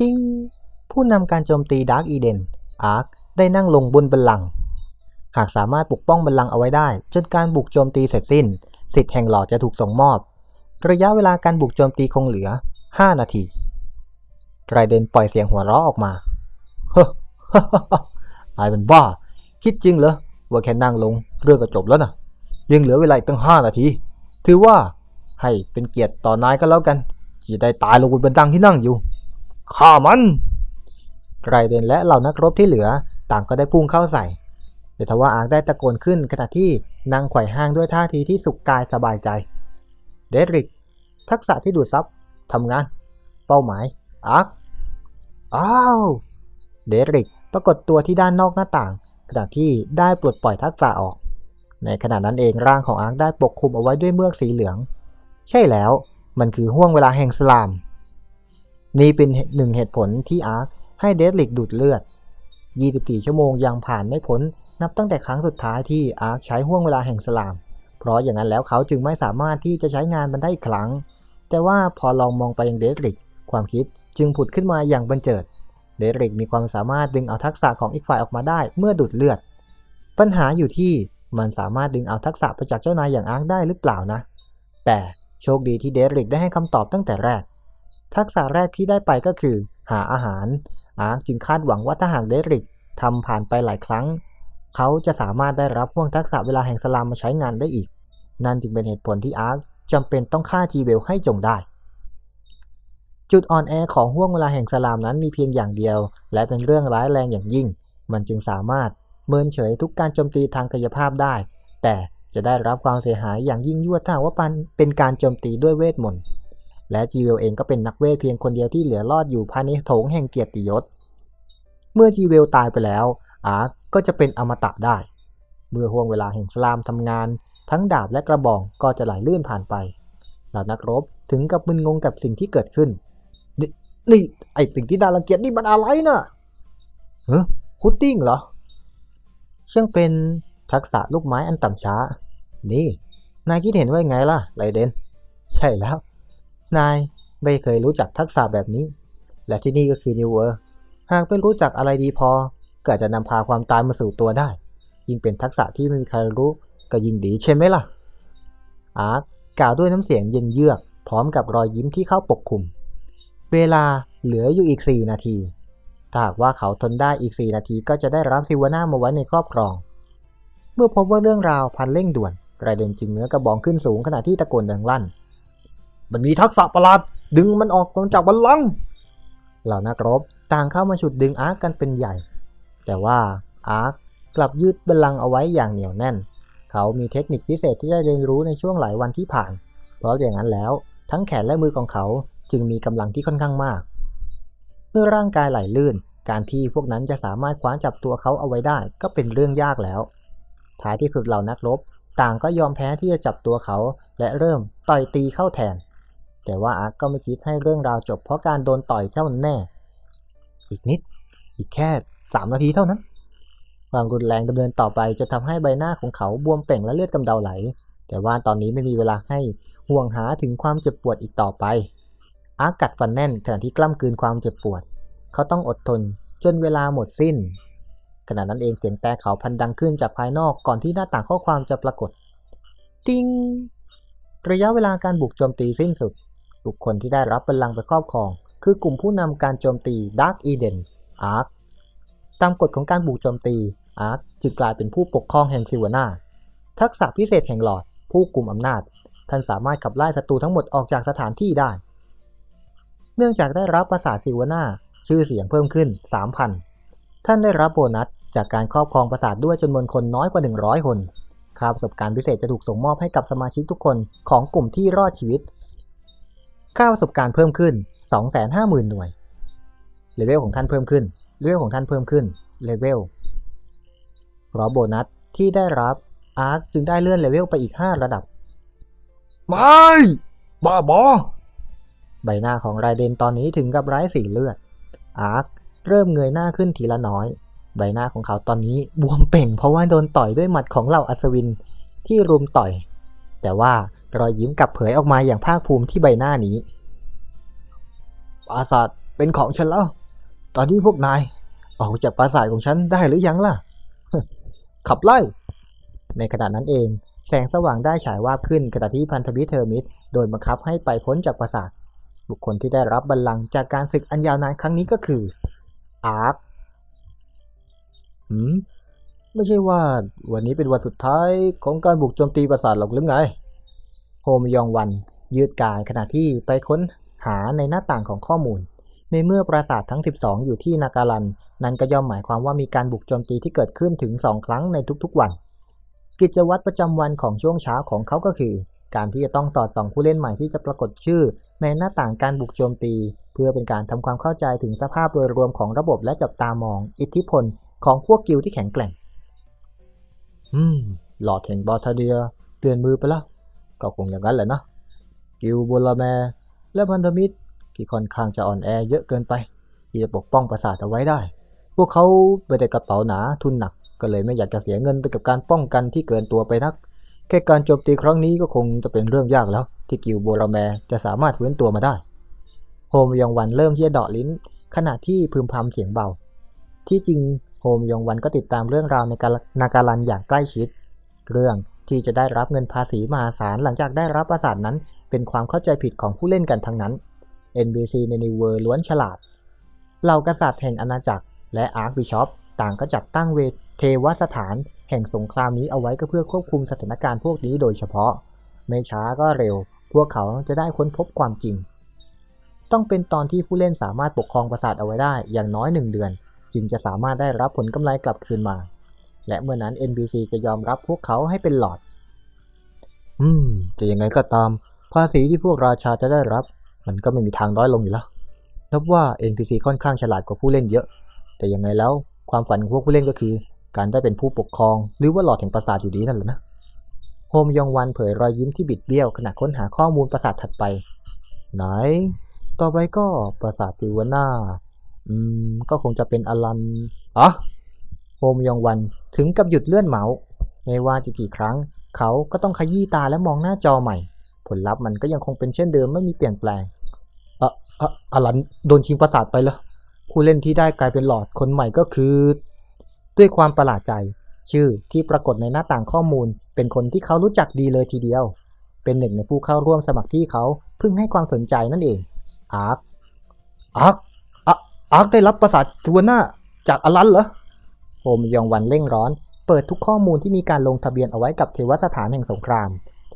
ติ้งผู้นำการโจมตีดาร์กอีเดนอาร์คได้นั่งลงบนบัลลังก์หากสามารถปกป้องบัลลังก์เอาไว้ได้ จนการบุกโจมตีเสร็จสิ้น สิทธิ์แห่งหลอดจะถูกส่งมอบ ระยะเวลาการบุกโจมตีคงเหลือ 5 นาทีไรเดนปล่อยเสียงหัวเราะออกมาเฮ้อนายเป็นบ้า คิดจริงเหรอว่าแค่นั่งลงเรื่องก็จบแล้วนะยังเหลือเวลาอีกตั้งห้านาที ถือว่าให้เป็นเกียรติต่อนายก็แล้วกันที่จะได้ตายลงบนบันดังที่นั่งอยู่ ข้ามัน ไรเดนและเหล่านักรบที่เหลือต่างก็ได้พุ่งเข้าใส่แต่ทว่าอาร์คได้ตะโกนขึ้นขณะที่นางไขว่ห้างด้วยท่าทีที่สุขกายสบายใจ เดริก ทักษะที่ดูดซับทำงาน เป้าหมายอาร์คอ้าว เดริกปรากฏตัวที่ด้านนอกหน้าต่าง ขณะที่ได้ปลดปล่อยทักษะออก ในขณะนั้นเองร่างของอาร์คได้ปกคลุมเอาไว้ด้วยเมือกสีเหลือง ใช่แล้ว มันคือห่วงเวลาแห่งสลาม นี่เป็นหนึ่งเหตุผลที่อาร์คให้เดริกดูดเลือด 24 ชั่วโมงยังผ่านไม่พ้นนับตั้งแต่ครั้งสุดท้ายที่อาร์คใช้ห่วงเวลาแห่งสลาม เพราะอย่างนั้นแล้วเขาจึงไม่สามารถที่จะใช้งานมันได้อีกครั้ง แต่ว่าพอลองมองไปยังเดริกความคิดจึงผุดขึ้นมาอย่างบันเจิด เดริกมีความสามารถดึงเอาทักษะของอีกฝ่ายออกมาได้เมื่อดูดเลือด ปัญหาอยู่ที่มันสามารถดึงเอาทักษะไปจากเจ้านายอย่างอาร์คได้หรือเปล่านะ แต่โชคดีที่เดริกได้ให้คำตอบตั้งแต่แรก ทักษะแรกที่ได้ไปก็คือ หาอาหาร อาร์คจึงคาดหวังว่าถ้าหากเดริกทำผ่านไปหลายครั้ง เขาจะสามารถได้รับพ่วงทักษะเวลาแห่งสลามมาใช้งานได้อีก นั่นจึงเป็นเหตุผลที่อาร์คจำเป็นต้องฆ่าจีเวลให้จงได้ จุดอ่อนแอของห่วงเวลาแห่งสลามนั้นมีเพียงอย่างเดียว และเป็นเรื่องร้ายแรงอย่างยิ่ง มันจึงสามารถเมินเฉยทุกการโจมตีทางกายภาพได้ แต่จะได้รับความเสียหายอย่างยิ่งยวดถ้าหาว่าเป็นการโจมตีด้วยเวทมนต์ และจีเวลเองก็เป็นนักเวทเพียงคนเดียวที่เหลือรอดอยู่ภายในโถงแห่งเกียรติยศ เมื่อจีเวลตายไปแล้วอาร์ก็จะเป็นอมตะได้ เมื่อห่วงเวลาแห่งสลามทำงาน ทั้งดาบและกระบองก็จะไหลลื่นผ่านไป เหล่านักรบถึงกับมึนงงกับสิ่งที่เกิดขึ้น นี่นี่ไอสิ่งที่น่ารังเกียจนี่มันอะไรนะ่ะเฮ้พุดดิ้งเหรอช่างเป็นทักษะลูกไม้อันต่ำช้า นี่ นายคิดเห็นว่าไงล่ะไรเดน ใช่แล้ว นายไม่เคยรู้จักทักษะแบบนี้ และที่นี่ก็คือนิวเวอร์หากไม่รู้จักอะไรดีพอก็อาจจะนำพาความตายมาสู่ตัวได้ ยิ่งเป็นทักษะที่ไม่มีใครรู้ก็ยิ่งดีใช่ไหมล่ะ อาร์คกล่าวด้วยน้ำเสียงเย็นเยือก พร้อมกับรอยยิ้มที่เข้าปกคลุม เวลาเหลืออยู่อีก 4 นาที ถ้าหากว่าเขาทนได้อีก 4 นาทีก็จะได้รับซิวาน่ามาไว้ในครอบครอง เมื่อพบว่าเรื่องราวพันเร่งด่วนไรเดนจึงเนื้อกระบองขึ้นสูงขณะที่ตะโกนดังลั่น มันมีทักษะประหลาด ดึงมันออกจากบัลลังก์เหล่านักรบต่างเข้ามาฉุดดึงอาร์คกันเป็นใหญ่ แต่ว่าอาร์คกลับยืดบัลลังก์เอาไว้อย่างเหนียวแน่น เขามีเทคนิคพิเศษที่ได้เรียนรู้ในช่วงหลายวันที่ผ่าน เพราะอย่างนั้นแล้วทั้งแขนและมือของเขาจึงมีกำลังที่ค่อนข้างมากเมื่อร่างกายไหลลื่น การที่พวกนั้นจะสามารถคว้าจับตัวเขาเอาไว้ได้ ก็เป็นเรื่องยากแล้ว ท้ายที่สุดเหล่านักรบ ต่างก็ยอมแพ้ที่จะจับตัวเขา และเริ่มต่อยตีเข้าแทน แต่ว่าอาร์ก็ไม่คิดให้เรื่องราวจบเพราะการโดนต่อยเท่านั้นแน่ อีกนิด อีกแค่สามนาทีเท่านั้น ความรุนแรงดำเนินต่อไปจะทำให้ใบหน้าของเขาบวมเป่งและเลือดกำเดาไหล แต่ว่าตอนนี้ไม่มีเวลาให้ห่วงหาถึงความเจ็บปวดอีกต่อไป อาร์กัดฟันแน่นขณะที่กล้ำกลืนความเจ็บปวด เขาต้องอดทนจนเวลาหมดสิ้น ขณะนั้นเองเสียงแต่เขาพันดังขึ้นจากภายนอกก่อนที่หน้าต่างข้อความจะปรากฏ ติ้งระยะเวลาการบุกโจมตีสิ้นสุด บุคคลที่ได้รับบัลลังก์ไปครอบครอง คือกลุ่มผู้นำการโจมตี Dark Eden อาร์คตามกฎของการบุกโจมตีอาร์คจึงกลายเป็นผู้ปกครองแห่งซิวานาทักษะพิเศษแห่งหลอด ผู้กลุ่มอำนาจ ท่านสามารถขับไล่ศัตรูทั้งหมดออกจากสถานที่ได้ เนื่องจากได้รับภาษาซิวานาชื่อเสียงเพิ่มขึ้น 3,000 ท่านได้รับโบนัสจากการครอบครองปราสาทด้วยจำนวนคนน้อยกว่า 100 คนค่าประสบการณ์พิเศษจะถูกส่งมอบให้กับสมาชิกทุกคนของกลุ่มที่รอดชีวิต ค่าประสบการณ์เพิ่มขึ้น 250,000 หน่วย เลเวลของท่านเพิ่มขึ้น เลเวลของท่านเพิ่มขึ้น เลเวลเพราะโบนัสที่ได้รับอาร์คจึงได้เลื่อนเลเวลไปอีก 5 ระดับ ไม่บ้าบอ ใบหน้าของไรเดนตอนนี้ถึงกับไร้สีเลือด อาร์คเริ่มเงยหน้าขึ้นทีละน้อย ใบหน้าของเขาตอนนี้บวมเป่งเพราะว่าโดนต่อยด้วยหมัดของเหล่าอัศวินที่รุมต่อย แต่ว่า รอยยิ้มกลับเผยออกมาอย่างภาคภูมิที่ใบหน้านี้ ปราสาทเป็นของฉันแล้ว ตอนนี้พวกนาย ออกจากปราสาทของฉันได้หรือยังล่ะ ขับไล่ ในขณะนั้นเอง แสงสว่างได้ฉายวาบขึ้นขณะที่พันธมิตรเทอร์มิตโดนบังคับให้ไปพ้นจากปราสาท บุคคลที่ได้รับบัลลังก์จากการศึกอันยาวนานครั้งนี้ก็คือ อาร์คหืมไม่ใช่ว่าวันนี้เป็นวันสุดท้ายของการบุกโจมตีปราสาทหรอกหรือไง โฮมยองวันยืดกายขณะที่ไปค้นหาในหน้าต่างของข้อมูล ในเมื่อปราสาททั้ง 12 อยู่ที่นาการัน นั้นก็ย่อมหมายความว่ามีการบุกโจมตีที่เกิดขึ้นถึง 2 ครั้งในทุกๆวัน กิจวัตรประจำวันของช่วงเช้าของเขาก็คือ การที่จะต้องสอดส่องผู้เล่นใหม่ที่จะปรากฏชื่อ ในหน้าต่างการบุกโจมตี เพื่อเป็นการทำความเข้าใจถึงสภาพโดยรวมของระบบและจับตามอง อิทธิพลของพวกกิลที่แข็งแกร่ง อืม หลอดแห่งบอทาเดียเปลี่ยนมือไปแล้ว ก็คงอย่างนั้นแหละนะกิลด์โบลาแมร์และพันธมิตรที่ค่อนข้างจะอ่อนแอเยอะเกินไป ที่จะปกป้องปราสาทเอาไว้ได้ พวกเขาไม่ได้กระเป๋าหนาทุนหนัก ก็เลยไม่อยากจะเสียเงินไปกับการป้องกันที่เกินตัวไปนัก แค่การโจมตีครั้งนี้ก็คงจะเป็นเรื่องยากแล้ว ที่กิลด์โบลาแมร์จะสามารถฟื้นตัวมาได้ โฮมยองวันเริ่มที่จะเดาะลิ้น ขณะที่พึมพำเสียงเบา ที่จริงโฮมยองวันก็ติดตามเรื่องราวในการนาการันอย่างใกล้ชิด เรื่อง ที่จะได้รับเงินภาษีมหาศาลหลังจากได้รับประสาทนั้น เป็นความเข้าใจผิดของผู้เล่นกันทั้งนั้น NBC ในนิวเวอร์ล้วนฉลาด เหล่ากษัตริย์แห่งอาณาจักร และอาร์คบิชอปต่างก็จัดตั้งเวเทวสถานแห่งสงครามนี้เอาไว้ก็เพื่อควบคุมสถานการณ์พวกนี้โดยเฉพาะ ไม่ช้าก็เร็ว พวกเขาจะได้ค้นพบความจริง ต้องเป็นตอนที่ผู้เล่นสามารถปกครองปราสาทเอาไว้ได้อย่างน้อยหนึ่งเดือน จึงจะสามารถได้รับผลกำไรกลับคืนมา และเมื่อนั้น NBC จะยอมรับพวกเขาให้เป็นหลอด อืม จะยังไงก็ตาม ภาษีที่พวกราชาจะได้รับ มันก็ไม่มีทางน้อยลงอยู่แล้ว นับว่า NPC ค่อนข้างฉลาดกว่าผู้เล่นเยอะ แต่ยังไงแล้วความฝันของพวกผู้เล่นก็คือ การได้เป็นผู้ปกครอง หรือว่าหลอดแห่งปราสาทอยู่ดีนั่นแหละนะ โฮมยองวันเผยรอยยิ้มที่บิดเบี้ยวขณะค้นหาข้อมูลปราสาทถัดไป ไหน ต่อไปก็ปราสาทซิวาน่า อืม ก็คงจะเป็นอลันอ๋อโฮมยองวัน ถึงกับหยุดเลื่อนเมาส์ไม่ว่าจะกี่ครั้ง เขาก็ต้องขยี้ตาและมองหน้าจอใหม่ ผลลัพธ์มันก็ยังคงเป็นเช่นเดิมไม่มีเปลี่ยนแปลงเออเอออลันโดนชิงประสาทไปแล้วผู้เล่นที่ได้กลายเป็นหลอดคนใหม่ก็คือ ด้วยความประหลาดใจ ชื่อที่ปรากฏในหน้าต่างข้อมูล เป็นคนที่เขารู้จักดีเลยทีเดียว เป็นหนึ่งในผู้เข้าร่วมสมัครที่เขาเพิ่งให้ความสนใจนั่นเองอาร์คอาร์คอาร์คได้รับประสาททวน่าจากอลันเหรอ โฮมยองวันเร่งร้อน เปิดทุกข้อมูลที่มีการลงทะเบียนเอาไว้กับเทวสถานแห่งสงคราม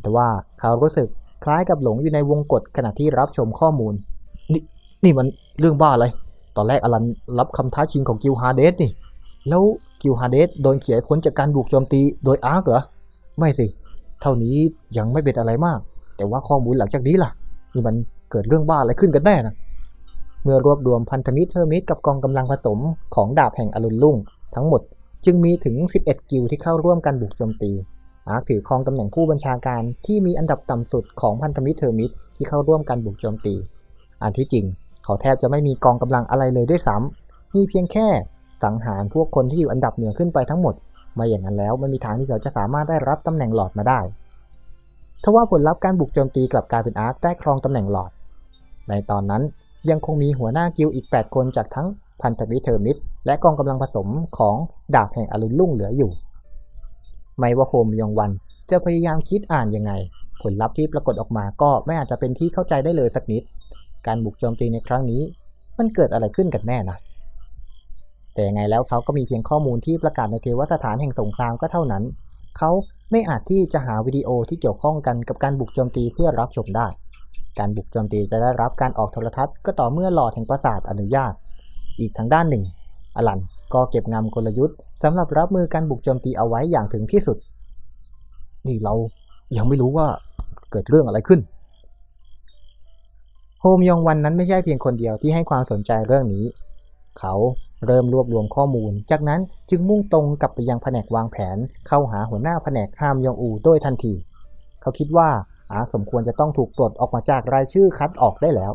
แต่ว่าเขารู้สึกคล้ายกับหลงอยู่ในวงกฏขณะที่รับชมข้อมูล นี่นี่มันเรื่องบ้าอะไร ตอนแรกอลันรับคำท้าชิงของกิลฮาเดสนี่ แล้วกิลฮาเดสโดนเขียพ้นจากการบุกโจมตีโดยอาร์คเหรอ ไม่สิ เท่านี้ยังไม่เป็นอะไรมาก แต่ว่าข้อมูลหลังจากนี้ล่ะ นี่มันเกิดเรื่องบ้าอะไรขึ้นกันแน่นะเมื่อรวบรวมพันธมิตรเทอร์มิตกับกองกำลังผสมของดาบแห่งอรุณรุ่ง ทั้งหมดจึงมีถึง 11 กิลด์ที่เข้าร่วมกันบุกโจมตี อาร์คถือครองตำแหน่งผู้บัญชาการที่มีอันดับต่ำสุดของพันธมิตรเทอร์มิตที่เข้าร่วมกันบุกโจมตี อันที่จริง เขาแทบจะไม่มีกองกำลังอะไรเลยด้วยซ้ำมีเพียงแค่สังหารพวกคนที่อยู่อันดับเหนือขึ้นไปทั้งหมดไม่อย่างนั้นแล้วไม่มีทางที่เขาจะสามารถได้รับตำแหน่งหลอดมาได้ทว่าผลลัพธ์การบุกโจมตีกลับกลายเป็นอาร์คได้ครองตำแหน่งหลอด ในตอนนั้นยังคงมีหัวหน้ากิลด์อีก 8 คนจากทั้งพันธมิตรเทอร์มิต และกองกำลังผสมของดาบแห่งอรุณรุ่งเหลืออยู่ ไม่ว่าโฮมยองวันจะพยายามคิดอ่านยังไง ผลลัพธ์ที่ปรากฏออกมาก็ไม่อาจจะเป็นที่เข้าใจได้เลยสักนิด การบุกโจมตีในครั้งนี้ มันเกิดอะไรขึ้นกันแน่นะแต่ยังไงแล้วเขาก็มีเพียงข้อมูลที่ประกาศในเทวสถานแห่งสงครามก็เท่านั้น เขาไม่อาจที่จะหาวิดีโอที่เกี่ยวข้องกันกับการบุกโจมตีเพื่อรับชมได้ การบุกโจมตีจะได้รับการออกโทรทัศน์ก็ต่อเมื่อหลอดแห่งปราสาทอนุญาต อีกทางด้านหนึ่ง อลันก็เก็บงำกลยุทธ์สำหรับรับมือการบุกโจมตีเอาไว้อย่างถึงที่สุด นี่เรายังไม่รู้ว่าเกิดเรื่องอะไรขึ้น โฮมยองวันนั้นไม่ใช่เพียงคนเดียวที่ให้ความสนใจเรื่องนี้ เขาเริ่มรวบรวมข้อมูล จากนั้นจึงมุ่งตรงกลับไปยังแผนกวางแผน เข้าหาหัวหน้าแผนกฮามยองอูโดยทันที เขาคิดว่าอาสมควรจะต้องถูกปลดออกมาจากรายชื่อคัดออกได้แล้ว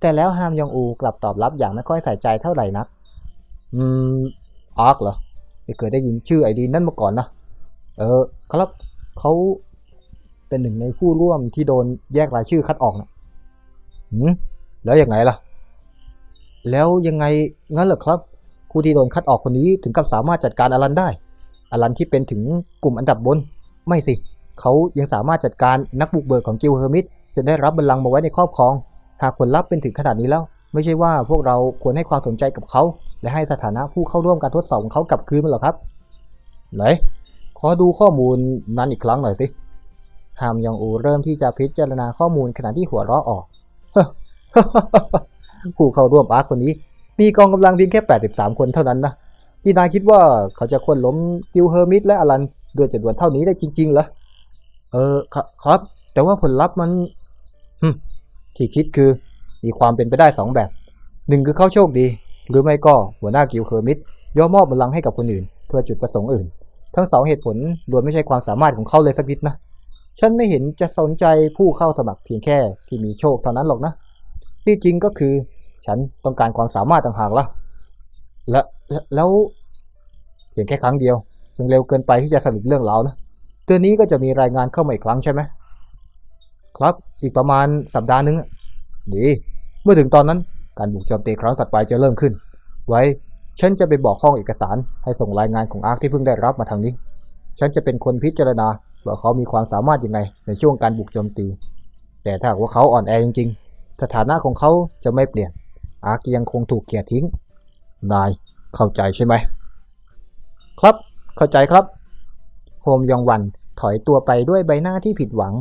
แต่แล้วฮามยองอูกลับตอบรับอย่างไม่ค่อยใส่ใจเท่าไหร่นัก อืมอาร์คเหรอไม่เคยได้ยินชื่อไอดีนั่นมาก่อนนะ เออ ครับเขาเป็นหนึ่งในผู้ร่วมที่โดนแยกรายชื่อคัดออกนะหืมแล้วยังไงล่ะ แล้วยังไงงั้นเหรอครับ ผู้ที่โดนคัดออกคนนี้ถึงกับสามารถจัดการอลันได้ อลันที่เป็นถึงกลุ่มอันดับบน ไม่สิ เขายังสามารถจัดการนักบุกเบิกของกิลเฮอร์มิตจนได้รับบัลลังก์มาไว้ในครอบครอง หากผลลัพธ์เป็นถึงขนาดนี้แล้ว ไม่ใช่ว่าพวกเราควรให้ความสนใจกับเขา และให้สถานะผู้เข้าร่วมการทดสอบของเขากลับคืนมันเหรอครับ ไหน ขอดูข้อมูลนั้นอีกครั้งหน่อยสิฮามยองอูเริ่มที่จะพิจารณาข้อมูลขณะที่หัวเราะออก ผู้เข้าร่วมอาร์คคนนี้ มีกองกำลังเพียงแค่ 83 คนเท่านั้นนะนี่นายคิดว่าเขาจะคนล้มกิลเฮอร์มิตและอลันด้วยจำนวนเท่านี้ได้จริงๆเหรอ เออครับ แต่ว่าผลลัพธ์มันที่คิดคือมีความเป็นไปได้สองแบบหนึ่งคือเขาโชคดี หรือไม่ก็หัวหน้ากิลเฮอร์มิตย่อมมอบบัลลังก์ให้กับคนอื่น เพื่อจุดประสงค์อื่น ทั้งสองเหตุผลล้วนไม่ใช่ความสามารถของเขาเลยสักนิดนะ ฉันไม่เห็นจะสนใจผู้เข้าสมัครเพียงแค่ที่มีโชคเท่านั้นหรอกนะ ที่จริงก็คือ ฉันต้องการความสามารถต่างหากละและและแล้วเพียงแค่ครั้งเดียวจึงเร็วเกินไปที่จะสรุปเรื่องราวนะเดือนนี้ก็จะมีรายงานเข้ามาอีกครั้งใช่ไหมครับ อีกประมาณสัปดาห์นึงดี เมื่อถึงตอนนั้น การบุกโจมตีครั้งถัดไปจะเริ่มขึ้น ไว้ ฉันจะไปบอกห้องเอกสารให้ส่งรายงานของอาร์คที่เพิ่งได้รับมาทางนี้ ฉันจะเป็นคนพิจารณาว่าเขามีความสามารถยังไงในช่วงการบุกโจมตี แต่ถ้าว่าเขาอ่อนแอจริงๆ สถานะของเขาจะไม่เปลี่ยน อาร์คยังคงถูกเกลียดทิ้ง นายเข้าใจใช่ไหม ครับเข้าใจครับ โฮมยองวันถอยตัวไปด้วยใบหน้าที่ผิดหวัง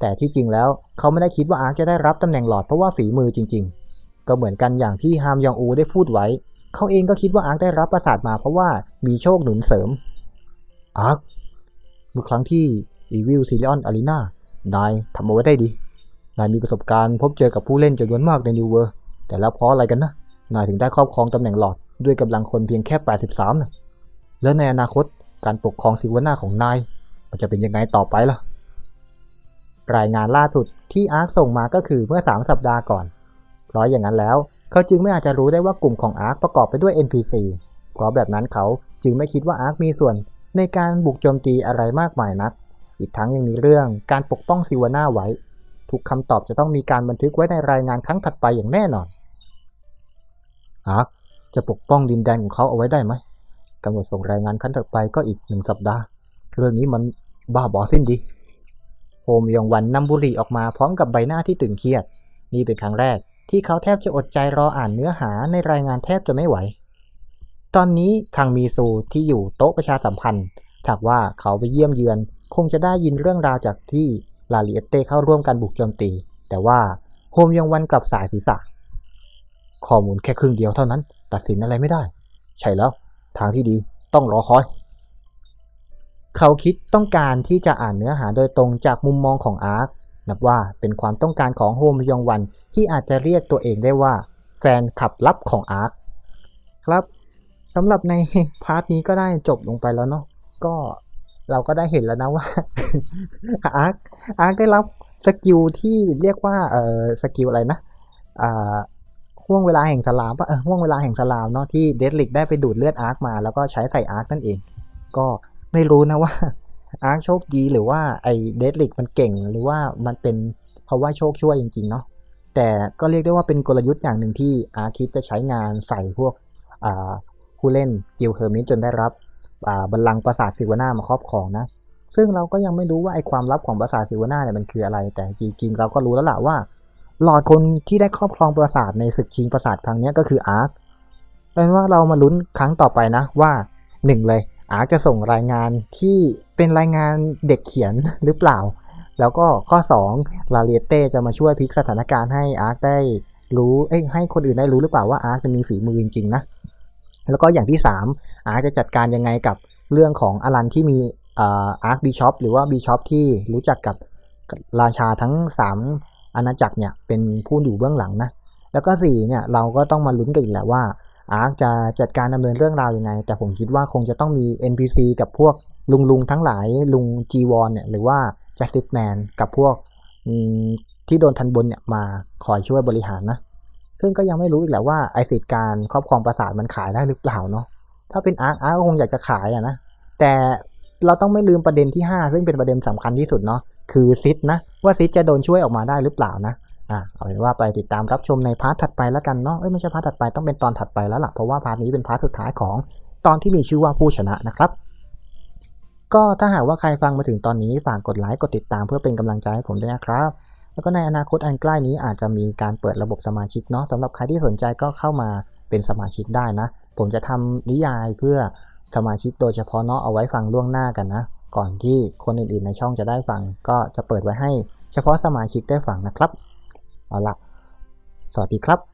แต่ที่จริงแล้วเขาไม่ได้คิดว่าอาร์คจะได้รับตำแหน่งหลอดเพราะว่าฝีมือจริง ๆ ก็เหมือนกันอย่างที่ฮามยองอูได้พูดไว้ เขาเองก็คิดว่าอาร์คได้รับประสาทมาเพราะว่ามีโชคหนุนเสริม อาร์คเมื่อครั้งที่ Evil c i l i o n Arena นานายทำเอาไว้ได้ดี นายมีประสบการณ์พบเจอกับผู้เล่นจำนวนมากในนิวเวอร์ แต่แล้วเพราะอะไรกันนะ นายถึงได้ครอบครองตำแหน่งหลอดด้วยกำลังคนเพียงแค่ 83นะแล้วในอนาคตการปกครองซิวนาของนายมันจะเป็นยังไงต่อไปล่ะ รายงานล่าสุดที่อาร์คส่งมาก็คือเมื่อ 3 สัปดาห์ก่อน เพราะอย่างนั้นแล้ว เขาจึงไม่อาจจะรู้ได้ว่ากลุ่มของอาร์คประกอบไปด้วย NPC เพราะแบบนั้นเขาจึงไม่คิดว่าอาร์คมีส่วนในการบุกโจมตีอะไรมากมายนัก อีกทั้งยังมีเรื่องการปกป้องซิวาน่าไว้ ทุกคำตอบจะต้องมีการบันทึกไว้ในรายงานครั้งถัดไปอย่างแน่นอน อาร์คจะปกป้องดินแดนของเขาเอาไว้ได้ไหมกำหนดส่งรายงานครั้งถัดไปก็อีกหนึ่งสัปดาห์ เรื่องนี้มันบ้าบอสิ้นดี โฮมยองวันนำบุหรี่ออกมาพร้อมกับใบหน้าที่ตึงเครียด นี่เป็นครั้งแรก ที่เขาแทบจะอดใจรออ่านเนื้อหาในรายงานแทบจะไม่ไหว ตอนนี้คังมีซูที่อยู่โต๊ะประชาสัมพันธ์ถากว่าเขาไปเยี่ยมเยือน คงจะได้ยินเรื่องราวจากที่ลาลิเอเต้เข้าร่วมการบุกโจมตี แต่ว่าโฮมยองวันกลับสายศีรษะ ข้อมูลแค่ครึ่งเดียวเท่านั้น ตัดสินอะไรไม่ได้ ใช่แล้ว ทางที่ดีต้องรอคอย เขาคิดต้องการที่จะอ่านเนื้อหาโดยตรงจากมุมมองของอาร์ค นับว่าเป็นความต้องการของโฮมยองวันที่อาจจะเรียกตัวเองได้ว่า แฟนขับลับของอาร์คครับสำหรับในพาร์ทนี้ก็ได้จบลงไปแล้วเนาะก็เราก็ได้เห็นแล้วนะว่าอาร์คอาร์คได้รับสกิลที่เรียกว่าเออสกิลอะไรนะอ่าห่วงเวลาแห่งสลามปะเออห่วงเวลาแห่งสลามเนาะที่เดดลิกได้ไปดูดเลือดอาร์คมา แล้วก็ใช้ใส่อาร์คนั่นเอง ก็ไม่รู้นะว่า อาร์คโชคดีหรือว่าไอเดดลิกมันเก่งหรือว่ามันเป็นเพราะว่าโชคช่วยจริงๆเนาะแต่ก็เรียกได้ว่าเป็นกลยุทธ์อย่างหนึ่งที่อาร์คิดจะใช้งานใส่พวกผู้เล่นกิลเฮอร์มิสจนได้รับบัลลังก์ปราสาทซิวาน่ามาครอบครองนะซึ่งเราก็ยังไม่รู้ว่าไอความลับของปราสาทซิวาน่าเนี่ยมันคืออะไร แต่จริงๆเราก็รู้แล้วล่ะว่าหลอดคนที่ได้ครอบครองปราสาทในศึกชิงปราสาทครั้งนี้ก็คืออาร์คแปลว่าเรามาลุ้นครั้งต่อไปนะว่าหนึ่งเลย อาร์คจะส่งรายงานที่เป็นรายงานเด็กเขียนหรือเปล่า แล้วก็ข้อ 2 ลาเลียเต้จะมาช่วยพลิกสถานการณ์ให้อาร์คได้รู้เอ้ยให้คนอื่นได้รู้หรือเปล่าว่าอาร์คจะมีฝีมือจริงๆนะแล้วก็อย่างที่ 3 อาร์คจะจัดการยังไงกับเรื่องของอลันที่มีอาร์คบีชอปหรือว่าบีชอปที่รู้จักกับราชาทั้ง 3 อาณาจักรเนี่ยเป็นผู้อยู่เบื้องหลังนะแล้วก็4เนี่ยเราก็ต้องมาลุ้นกันอีกแหละว่า อาร์คจะจัดการดำเนินเรื่องราวยังไง แต่ผมคิดว่าคงจะต้องมี NPC กับพวกลุงลุงๆทั้งหลายลุงจีวอนเนี่ยหรือว่า Justice Man กับพวกที่โดนทันบนเนี่ยมาคอยช่วยบริหารนะ ซึ่งก็ยังไม่รู้อีกแหละว่าไอสิทธิ์การครอบครองปราสาทมันขายได้หรือเปล่าเนาะถ้าเป็นอาร์คอาร์คก็คงอยากจะขายอะนะแต่เราต้องไม่ลืมประเด็นที่ 5 ซึ่งเป็นประเด็นสำคัญที่สุดเนาะคือซิดนะว่าซิดจะโดนช่วยออกมาได้หรือเปล่านะ อะเอาเป็นว่าไปติดตามรับชมในพาร์ทถัดไปแล้วกันเนาะเอ้ยไม่ใช่พาร์ทถัดไปต้องเป็นตอนถัดไปแล้วล่ะเพราะว่าพาร์ทนี้เป็นพาร์ทสุดท้ายของตอนที่มีชื่อว่าผู้ชนะนะครับ ก็ถ้าหากว่าใครฟังมาถึงตอนนี้ฝากกดไลค์กดติดตามเพื่อเป็นกำลังใจให้ผมด้วยนะครับ แล้วก็ในอนาคตอันใกล้นี้อาจจะมีการเปิดระบบสมาชิกเนาะสำหรับใครที่สนใจก็เข้ามาเป็นสมาชิกได้นะ ผมจะทำนิยายเพื่อสมาชิกโดยเฉพาะเนาะเอาไว้ฟังล่วงหน้ากันนะก่อนที่คนอื่นๆในช่องจะได้ฟัง ก็จะเปิดไว้ให้เฉพาะสมาชิกได้ฟังนะครับ เอาละสวัสดีครับ